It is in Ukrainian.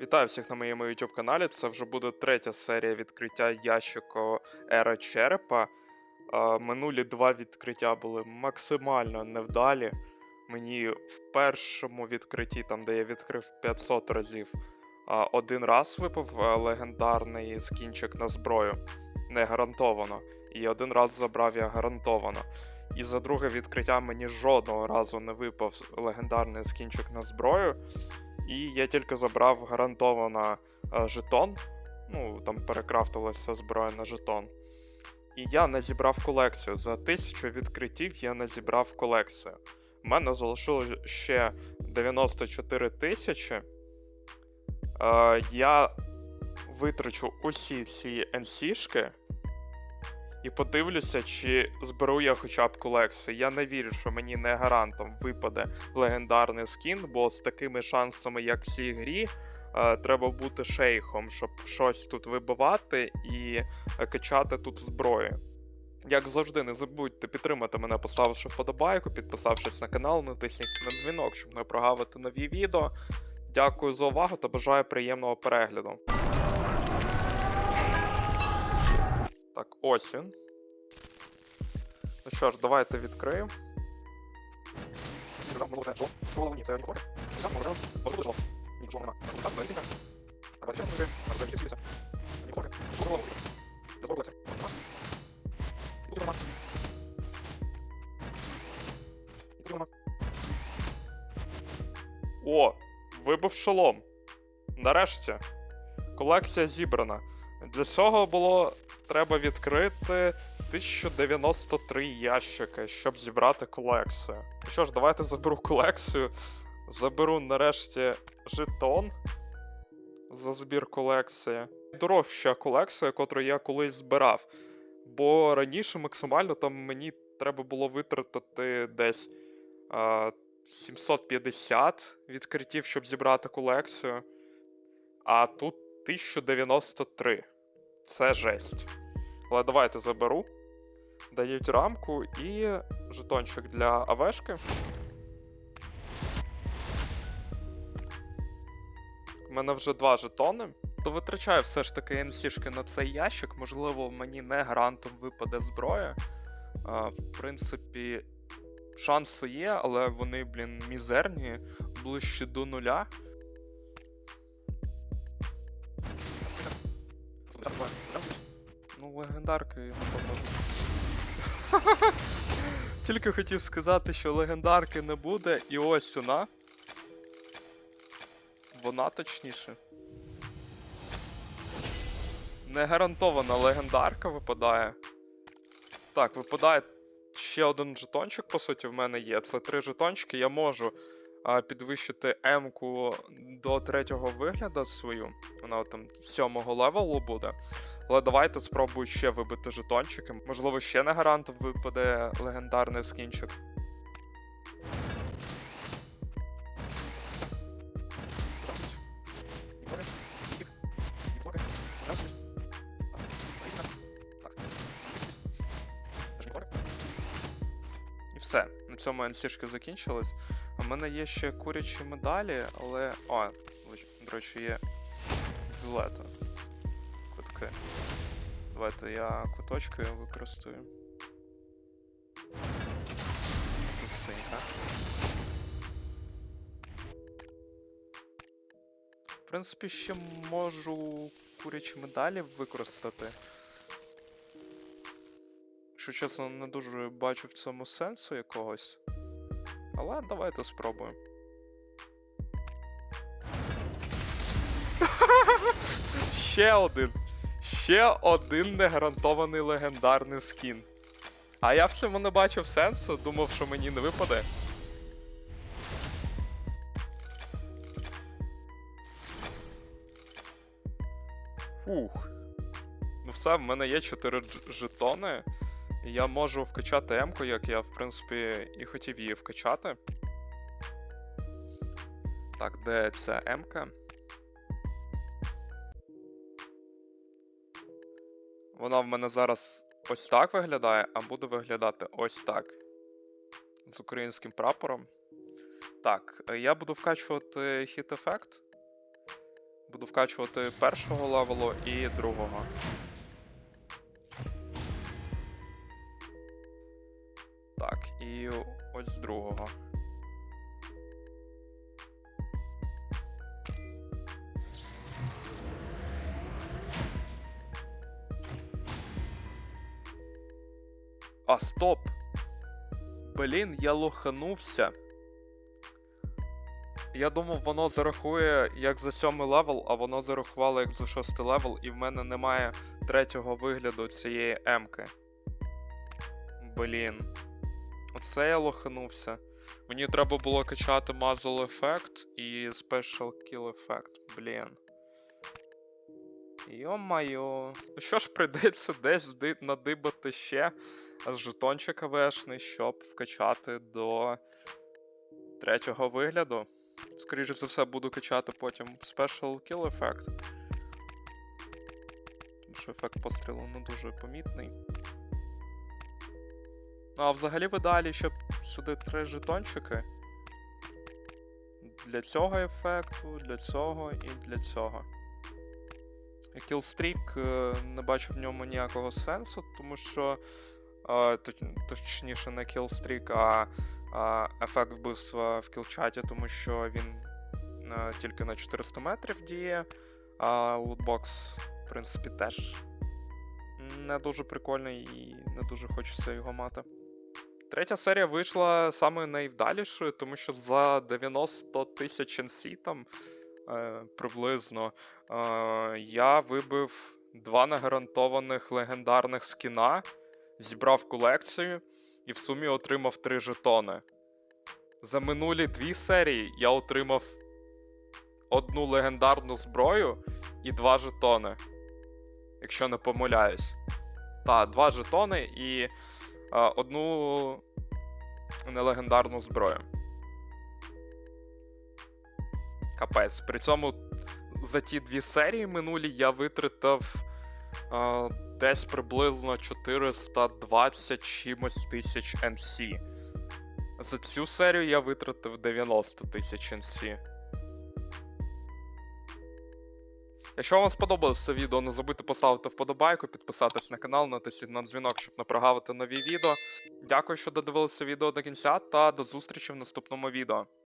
Вітаю всіх на моєму YouTube каналі. Це вже буде третя серія відкриття ящику Ера Черепа. Е, Минулі два відкриття були максимально невдалі. Мені в першому відкритті, там де я відкрив 500 разів, е, один раз випав е, легендарний скінчик на зброю. Не гарантовано. І один раз забрав я гарантовано. І за друге відкриття мені жодного разу не випав легендарний скінчик на зброю. І я тільки забрав гарантовано е, жетон. Ну, там перекрафтилася зброя на жетон. І я не зібрав колекцію. За тисячу відкриттів я не зібрав колекцію. У мене залишилось ще 94 тисячі. Е, я витрачу усі ці NC-шки і подивлюся, чи зберу я хоча б колекцію. Я не вірю, що мені не гарантом випаде легендарний скін, бо з такими шансами, як в цій грі, е, треба бути шейхом, щоб щось тут вибивати і е, качати тут зброю. Як завжди, не забудьте підтримати мене, поставивши вподобайку, підписавшись на канал, натисніть на дзвінок, щоб не прогавити нові відео. Дякую за увагу та бажаю приємного перегляду. Так, ось він. Ну що ж, давайте відкриємо. О, вибив шолом. Нарешті. Колекція зібрана. Для цього було треба відкрити 1093 ящики, щоб зібрати колекцію. Ну що ж, давайте заберу колекцію. Заберу нарешті жетон за збір колекції. Дорожча колекція, яку я колись збирав. Бо раніше максимально там мені треба було витратити десь а, 750 відкриттів, щоб зібрати колекцію. А тут 1093. Це жесть. Але давайте заберу. Дають рамку і жетончик для АВшки. У мене вже два жетони. То витрачаю все ж таки NC-шки на цей ящик. Можливо, мені не гарантом випаде зброя. А, в принципі, шанси є, але вони, блін, мізерні, ближче до нуля. Легендарки, напевно. Тільки хотів сказати, що легендарки не буде, і ось вона. Вона точніше. Не гарантована легендарка випадає. Так, випадає ще один жетончик, по суті, в мене є. Це три жетончики. Я можу а, підвищити М-ку до третього вигляду свою. Вона там сьомого левелу буде. Але давайте спробую ще вибити жетончики. Можливо, ще на гарантом випаде легендарний скінчик. І все. На цьому NC-шки закінчились. У мене є ще курячі медалі, але. О, до речі, є білети. Квитки. Давайте я квиточки використаю. В принципі, ще можу курячі медалі використати. Що чесно, не дуже бачу в цьому сенсу якогось. Але давайте спробуємо. Ще один. Ще один негарантований легендарний скін. А я в цьому не бачив сенсу, думав, що мені не випаде. Фух. Ну все, в мене є 4 жетони. Я можу вкачати М-ку, як я, в принципі, і хотів її вкачати. Так, де ця М-ка? Вона в мене зараз ось так виглядає, а буде виглядати ось так. З українським прапором. Так, е, я буду вкачувати хіт ефект. Буду вкачувати першого левелу і другого. Так, і ось з другого. А, стоп! Блін, я лоханувся. Я думав, воно зарахує як за сьомий левел, а воно зарахувало як за шостий левел, і в мене немає третього вигляду цієї М-ки. Блін. Оце я лоханувся. Мені треба було качати Muzzle Effect і Special Kill Effect. Блін. Йо-майо. Ну що ж, прийдеться десь надибати ще з жетончика вешний, щоб вкачати до третього вигляду. Скоріше за все, буду качати потім Special Kill Effect. Тому що ефект пострілу не дуже помітний. Ну а взагалі в ідеалі, щоб сюди три жетончики. Для цього ефекту, для цього і для цього. Кілстрік е, не бачу в ньому ніякого сенсу, тому що. е, Точніше, не кілстрік, а ефект вбивства в кілчаті, тому що він е, тільки на 400 метрів діє. А лутбокс, в принципі, теж не дуже прикольний і не дуже хочеться його мати. Третя серія вийшла самою найвдалішою, тому що за 90 тисяч NC там приблизно е, я вибив два негарантованих легендарних скіна, зібрав колекцію і в сумі отримав три жетони. За минулі дві серії я отримав одну легендарну зброю і два жетони. Якщо не помиляюсь. Та, два жетони і е, одну нелегендарну зброю. Капець. При цьому за ті дві серії минулі я витратив е, десь приблизно 420 чимось тисяч NC. За цю серію я витратив 90 тисяч NC. Якщо вам сподобалось це відео, не забудьте поставити вподобайку, підписатись на канал, натисніть на дзвінок, щоб не прогавити нові відео. Дякую, що додивилися відео до кінця, та до зустрічі в наступному відео.